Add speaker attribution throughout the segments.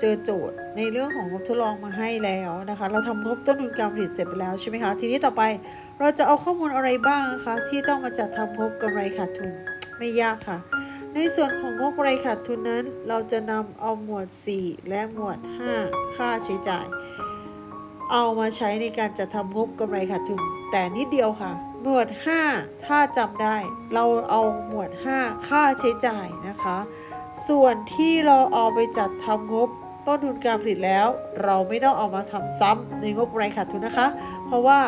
Speaker 1: เจอโจทย์ในเรื่องของงบทดลองมาให้แล้วนะคะ เราทำงบต้นทุนการผลิตเสร็จไปแล้วใช่ไหมคะ ทีนี้ต่อไปเราจะเอาข้อมูลอะไรบ้างนะคะ ที่ต้องมาจัดทำงบกำไรขาดทุนไม่ยากค่ะ ในส่วนของงบกำไรขาดทุนนั้น เราจะนำเอาหมวด 4 และหมวด 5 ค่าใช้จ่าย เอามาใช้ในการจัดทำงบกำไรขาดทุน แต่นิดเดียวค่ะ หมวด 5 ถ้าจำได้ เราเอาหมวด 5 ค่าใช้จ่ายนะคะส่วนที่เราเอาไปจัดทำงบ ต้นทุนการผลิตแล้ว เราไม่ต้องเอามาทำซ้ำในงบกำไรขาดทุนนะคะ เพราะว่า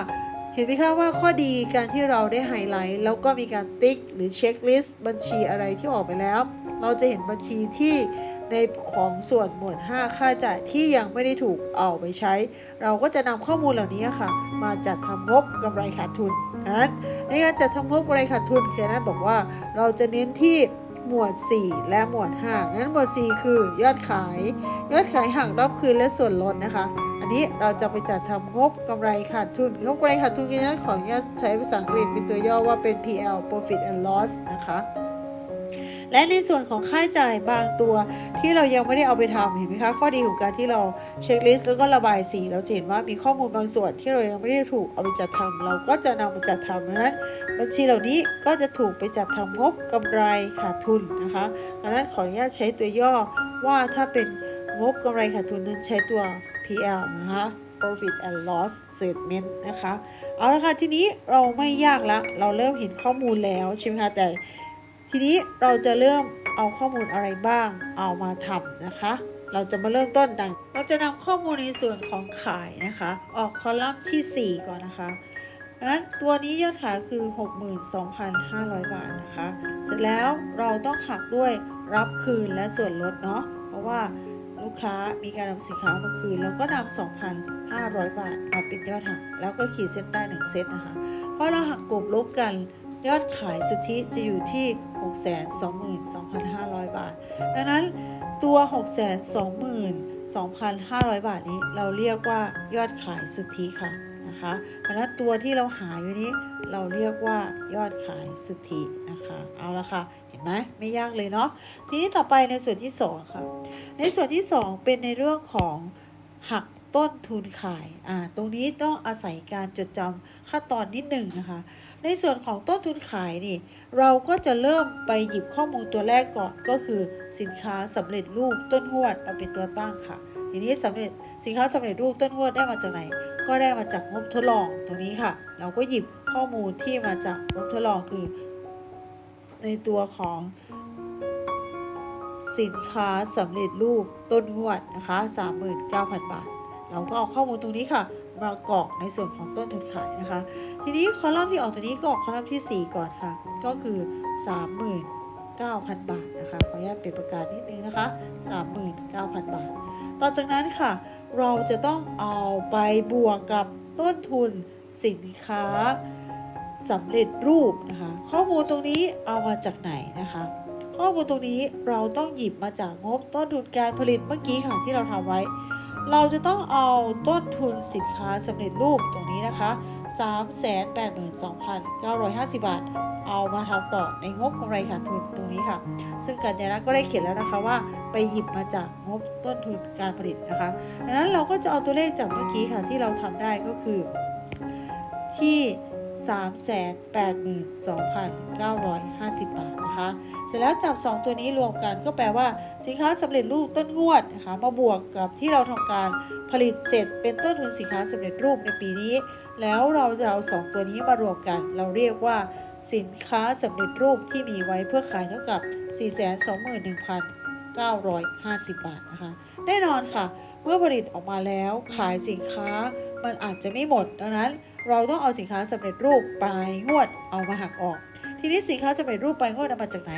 Speaker 1: เห็นไหมคะว่าข้อดีการที่เราได้ไฮไลท์แล้วก็มีการติ๊กหรือเช็คลิสต์บัญชีอะไรที่ออกไปแล้ว เราจะเห็นบัญชีที่ในของส่วนหมวด 5 ค่าจ่ายที่ยังไม่ได้ถูกเอาไปใช้ เราก็จะนำข้อมูลเหล่านี้ค่ะ มาจัดทำงบกำไรขาดทุนดังนั้นในการจัดทำงบกำไรขาดทุนเคียนัทบอกว่าเราจะเน้นที่ หมวด 4 และหมวด 5 นั้นหมวด 4 คือยอดขาย ยอดขายหักรอบคืนและส่วนลดนะคะ อันนี้เราจะไปจัดทำงบกำไรขาดทุน งบกำไรขาดทุนเคียนัทขออนุญาตใช้ภาษาอังกฤษเป็นตัวย่อว่าเป็น PL Profit and Loss นะคะ และในส่วนของค่าใช้จ่ายบางตัวที่เรายังไม่ได้เอาไปทำเห็นไหมคะ ข้อดีของการที่เราเช็คลิสต์แล้วก็ระบายสีเราจะเห็นว่ามีข้อมูลบางส่วนที่เรายังไม่ได้ถูกเอาไปจัดทำเราก็จะนำไปจัดทำดังนั้น บัญชีเหล่านี้ก็จะถูกไปจัดทำงบกำไรขาดทุนนะคะดังนั้นขออนุญาตใช้ตัวย่อว่าถ้าเป็นงบกำไรขาดทุนนั้นใช้ตัว PL นะคะ Profit and Loss Statement นะคะ เอาละค่ะ ทีนี้เราไม่ยากละ เราเริ่มเห็นข้อมูลแล้วใช่ไหมคะ แต่ ทีนี้เราจะเริ่มเอาข้อมูลอะไรบ้าง เอามาทำนะคะ เราจะมาเริ่มต้นดัง เราจะนำข้อมูลในส่วนของขายนะคะ ออกคอลัมน์ที่ 4 ก่อนนะคะดังนั้นตัวนี้ยอดขายคือ 62,500 บาทนะคะ เสร็จแล้วเราต้องหักด้วยรับคืนและส่วนลดเนาะ เพราะว่าลูกค้ามีการนำสินค้ามาคืนแล้วก็นำ2,500 บาทมาเป็นยอดหัก แล้วก็ขีดเส้นใต้1เซตนะคะ เพราะเราหักกลบลบกันยอดขายสุทธิจะอยู่ที่ 622,500 บาท ดังนั้นตัว 622,500 บาทนี้เราเรียกว่ายอดขายสุทธิค่ะนะคะดังนั้นตัวที่เราหาอยู่นี้เราเรียกว่ายอดขายสุทธินะคะ เอาละค่ะ เห็นไหมไม่ยากเลยเนาะ ทีนี้ต่อไปในส่วนที่2ค่ะ ในส่วนที่ 2 เป็นในเรื่องของหัก ต้นทุนขาย อ่า ตรงนี้ต้องอาศัยการจดจำขั้นตอนนิดหนึ่งนะคะ ในส่วนของต้นทุนขายนี่ เราก็จะเริ่มไปหยิบข้อมูลตัวแรกก่อนก็คือสินค้าสำเร็จรูปต้นงวดมาเป็นตัวตั้งค่ะ ทีนี้สำเร็จสินค้าสำเร็จรูปต้นงวดได้มาจากไหน ก็ได้มาจากงบทดลองตรงนี้ค่ะ เราก็หยิบข้อมูลที่มาจากงบทดลองคือ ในตัวของสินค้าสำเร็จรูปต้นงวดนะคะ 39,000 บาท เราก็เอาข้อมูลตรงนี้ค่ะมากรอกในส่วนของต้นทุนขายนะคะ ทีนี้คอลัมน์ที่ออกตัวนี้ก็ออกคอลัมน์ที่ 4 ก่อนค่ะ ก็คือ 39,000 บาทนะคะขออนุญาตเปลี่ยนประกาศนิดนึงนะคะ 39,000 บาท ต่อจากนั้นค่ะ เราจะต้องเอาไปบวกกับต้นทุนสินค้าสำเร็จรูปนะคะ ข้อมูลตรงนี้เอามาจากไหนนะคะข้อมูลตรงนี้เราต้องหยิบมาจากงบต้นทุนการผลิตเมื่อกี้ค่ะที่เราทำไว้ เราจะต้องเอาต้นทุนสินค้าสำเร็จรูปตรงนี้นะคะ 382,950 บาท เอามาทำต่อในงบกำไรขาดทุนตรงนี้ค่ะ ซึ่งกัญญาณก็ได้เขียนแล้วนะคะว่าไปหยิบมาจากงบต้นทุนการผลิตนะคะ ดังนั้นเราก็จะเอาตัวเลขจากเมื่อกี้ค่ะที่เราทำได้ก็คือที่ 382,950 บาทนะคะ เสร็จแล้วจับ 2 ตัวนี้รวมกันก็แปลว่าสินค้าสำเร็จรูปต้นงวดนะคะมาบวกกับที่เราทำการผลิตเสร็จเป็นต้นทุนสินค้าสำเร็จรูปในปีนี้ แล้วเราจะเอา 2 ตัวนี้มารวมกัน เราเรียกว่าสินค้าสำเร็จรูปที่มีไว้เพื่อขายเท่ากับ 421,950 บาทนะคะ แน่นอนค่ะ เมื่อผลิตออกมาแล้วขายสินค้า มันอาจจะไม่หมด ดังนั้น เราต้องเอาสินค้าสำเร็จรูปปลายงวดเอามาหักออก ทีนี้สินค้าสำเร็จรูปปลายงวดเอามาจากไหน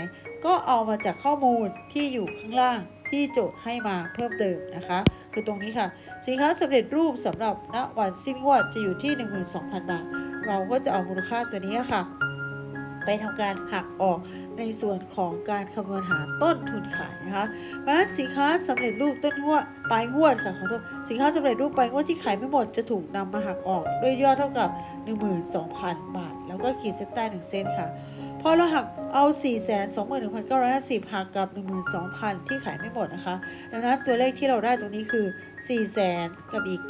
Speaker 1: ก็เอามาจากข้อมูลที่อยู่ข้างล่างที่โจทย์ให้มาเพิ่มเติมนะคะ คือตรงนี้ค่ะ สินค้าสำเร็จรูปสำหรับณวันสิ้นงวดจะอยู่ที่ 12,000 บาท เราก็จะเอามูลค่าตัวนี้ค่ะ ไปทำการหักออกในส่วนของการคำนวณหาต้นทุนขายนะคะ เพราะฉะนั้นสินค้าสำเร็จรูปต้นงวดปลายงวดค่ะขอโทษสินค้าสำเร็จรูปปลายงวดที่ขายไม่หมดจะถูกนำมาหักออกด้วยยอดเท่ากับ 12,000 บาท แล้วก็ขีดเส้นใต้1เส้นค่ะพอเราหักเอา 4 2 1 9 5 0 หักกับ 12,000 ที่ขายไม่หมดนะคะ ดังนั้นตัวเลขที่เราได้ตรงนี้คือ 4 0 0 0 0กับอีก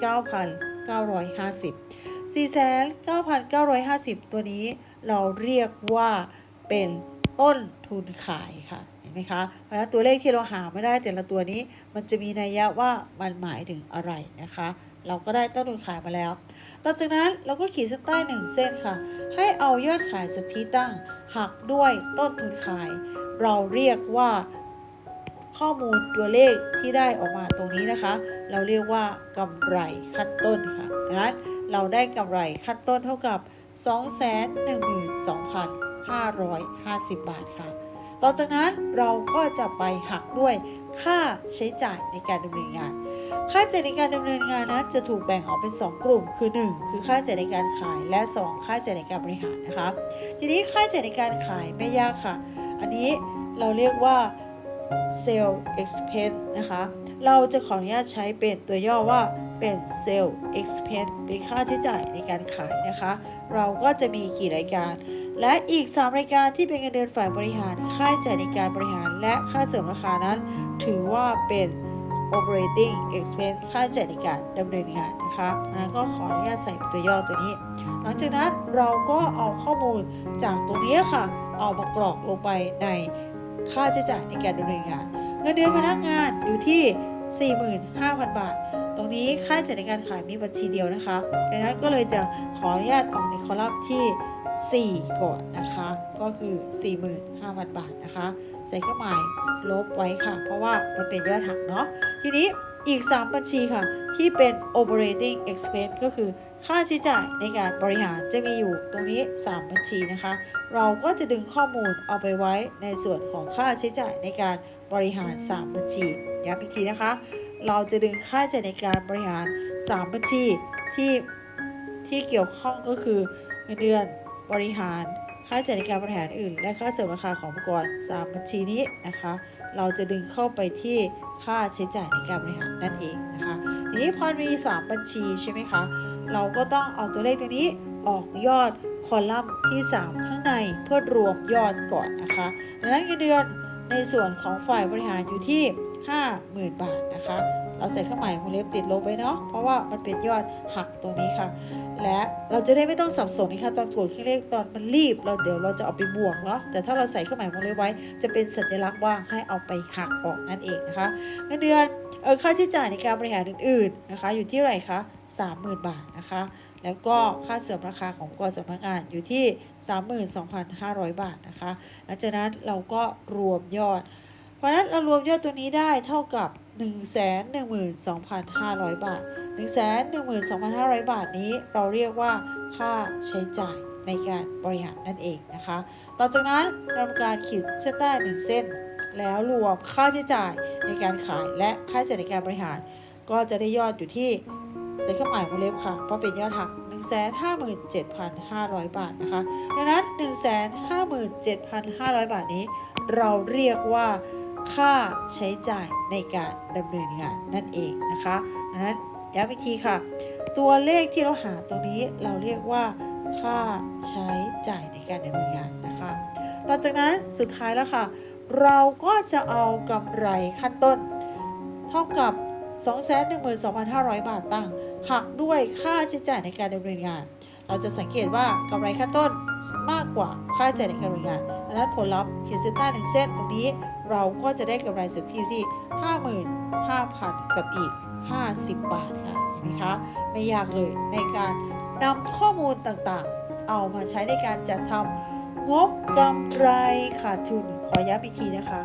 Speaker 1: 9,950 49,950 ตัวนี้เราเรียกว่าเป็นต้นทุนขายค่ะ เห็นไหมคะ เพราะฉะนั้นตัวเลขที่เราหาไม่ได้แต่ละตัวนี้ มันจะมีนัยยะว่ามันหมายถึงอะไรนะคะ เราก็ได้ต้นทุนขายมาแล้ว ต่อจากนั้นเราก็ขีดเส้นใต้หนึ่งเส้นค่ะ ให้เอายอดขายสุทธิตั้งหักด้วยต้นทุนขาย เราเรียกว่าข้อมูลตัวเลขที่ได้ออกมาตรงนี้นะคะ เราเรียกว่ากำไรขั้นต้นค่ะดังนั้น เราได้กำไรขั้นต้นเท่ากับ 212,550 บาทค่ะ ต่อจากนั้นเราก็จะไปหักด้วยค่าใช้จ่ายในการดำเนินงาน ค่าใช้จ่ายในการดำเนินงานนะจะถูกแบ่งออกเป็น 2 กลุ่ม คือ 1 คือค่าใช้จ่ายในการขายและ 2 ค่าใช้จ่ายในการบริหารนะคะ ทีนี้ค่าใช้จ่ายในการขายไม่ยากค่ะ อันนี้เราเรียกว่า sale expense นะคะ เราจะขออนุญาตใช้เป็นตัวย่อว่า เป็น sale expense เป็นค่าใช้จ่ายในการขายนะคะ เราก็จะมีกี่รายการ และอีก 3 รายการที่เป็นเงินเดือนฝ่ายบริหาร ค่าใช้จ่ายในการบริหาร และค่าเสริมราคานั้น ถือว่าเป็น operating expense ค่าใช้จ่ายในการดำเนินงานนะคะนั้นก็ขออนุญาตใส่ตัวย่อตัวนี้ หลังจากนั้นเราก็เอาข้อมูลจากตรงนี้ค่ะ เอามากรอกลงไปในค่าใช้จ่ายในการดำเนินงาน เงินเดือนพนักงานอยู่ที่ 45,000 บาท ตรงนี้ค่าใช้จ่ายในการขายมีบัญชีเดียวนะคะดังนั้นก็เลยจะขออนุญาตออกในคอลัมน์ที่ 4 ก่อนนะคะ ก็คือ 45,000 บาทนะคะ ใส่เครื่องหมายลบไว้ค่ะ เพราะว่ามันเป็นยอดหักเนาะทีนี้อีก 3 บัญชีค่ะ ที่เป็น operating expense ก็คือค่าใช้จ่ายในการบริหารจะมีอยู่ตรงนี้ 3 บัญชีนะคะ เราก็จะดึงข้อมูลเอาไปไว้ในส่วนของค่าใช้จ่ายในการบริหาร 3 บัญชีย้ำอีกทีนะคะ เราจะดึงค่าใช้จ่ายในการบริหาร 3 บัญชีที่ที่เกี่ยวข้องก็คือเงินเดือนบริหาร ค่าใช้จ่ายในการบริหารอื่น และค่าเสริมราคาของอุปกรณ์3บัญชีนี้นะคะ เราจะดึงเข้าไปที่ค่าใช้จ่ายในการบริหารนั่นเองนะคะทีนี้พอมี 3 บัญชีใช่ไหมคะเราก็ต้องเอาตัวเลขตัวนี้ออกยอดคอลัมน์ที่ 3 ข้างในเพื่อรวมยอดก่อนนะคะดังนั้นเงินเดือนในส่วนของฝ่ายบริหารอยู่ที่ 50,000 บาทนะคะ เราใส่เครื่องหมายวงเล็บติดลบไว้เนาะ เพราะว่ามันเป็นยอดหักตรงนี้ค่ะ และเราจะได้ไม่ต้องสับสนนะคะตอนกดเครื่องเลขตอนมันรีบ เราเดี๋ยวเราจะเอาไปบวกเนาะ แต่ถ้าเราใส่เครื่องหมายวงเล็บไว้ จะเป็นสัญลักษณ์ว่าให้เอาไปหักออกนั่นเองนะคะเงินเดือนเออค่าใช้จ่ายในการบริหารอื่นๆนะคะ อยู่ที่ไรคะ30,000 บาทนะคะแล้วก็ค่าเสริมราคาของกรสำนักงานอยู่ที่ 32,500 บาทนะคะหลังจากนั้นเราก็รวมยอด เพราะนั้นเรารวมยอดตัวนี้ได้เท่ากับ 112,500 บาท 112,500 บาทนี้เราเรียกว่าค่าใช้จ่ายในการบริหารนั่นเองนะคะ ต่อจากนั้นเราทำการขีดเส้นใต้หนึ่งเส้น แล้วรวมค่าใช้จ่ายในการขายและค่าใช้จ่ายในการบริหาร ก็จะได้ยอดอยู่ที่ใส่เครื่องหมายวงเล็บค่ะ เพราะเป็นยอดหัก 157,500 บาทนะคะ ดังนั้น 157,500 บาทนี้ เราเรียกว่า ค่าใช้จ่ายในการดำเนินงานนั่นเองนะคะดังนั้นย้ำอีกทีค่ะ ตัวเลขที่เราหาตรงนี้เราเรียกว่า ค่าใช้จ่ายในการดำเนินงานนะคะต่อจากนั้นสุดท้ายแล้วค่ะ เราก็จะเอากำไรขั้นต้น เท่ากับ 212,500 บาทตั้งหักด้วยค่าใช้จ่ายในการดำเนินงาน เราจะสังเกตว่ากำไรขั้นต้นมากกว่าค่าใช้จ่ายในการดำเนินงาน ดังนั้นผลลัพธ์ขีดเส้นใต้หนึ่งเส้นตรงนี้เราก็จะได้กำไรสุทธิที่ 55,000 กับอีก 50 บาทค่ะเห็นไหมคะไม่ยากเลยในการนำข้อมูลต่างๆ เอามาใช้ในการจัดทำงบกำไรขาดทุนขอย้ำอีกทีนะคะ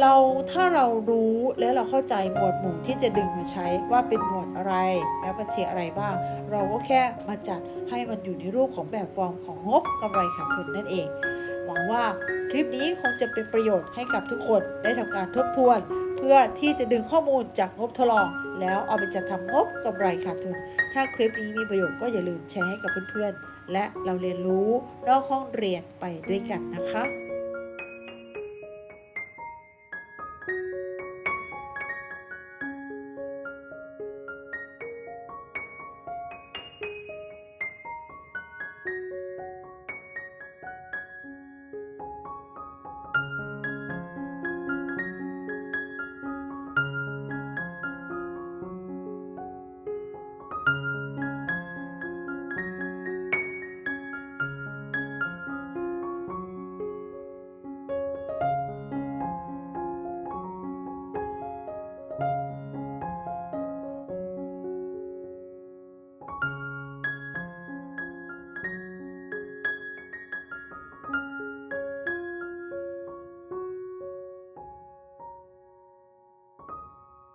Speaker 1: เราถ้าเรารู้และเราเข้าใจหมวดหมู่ที่จะดึงมาใช้ว่าเป็นหมวดอะไร และบัญชีอะไรบ้าง เราก็แค่มาจัดให้มันอยู่ในรูปของแบบฟอร์มของงบกำไรขาดทุนนั่นเอง ว่าคลิปนี้คงจะเป็นประโยชน์ให้กับทุกคนได้ทำการทบทวน เพื่อที่จะดึงข้อมูลจากงบทดลอง แล้วเอาไปจัดทำงบกำไรขาดทุน ถ้าคลิปนี้มีประโยชน์ก็อย่าลืมแชร์ให้กับเพื่อนๆและเราเรียนรู้นอกห้องเรียนไปด้วยกันนะคะ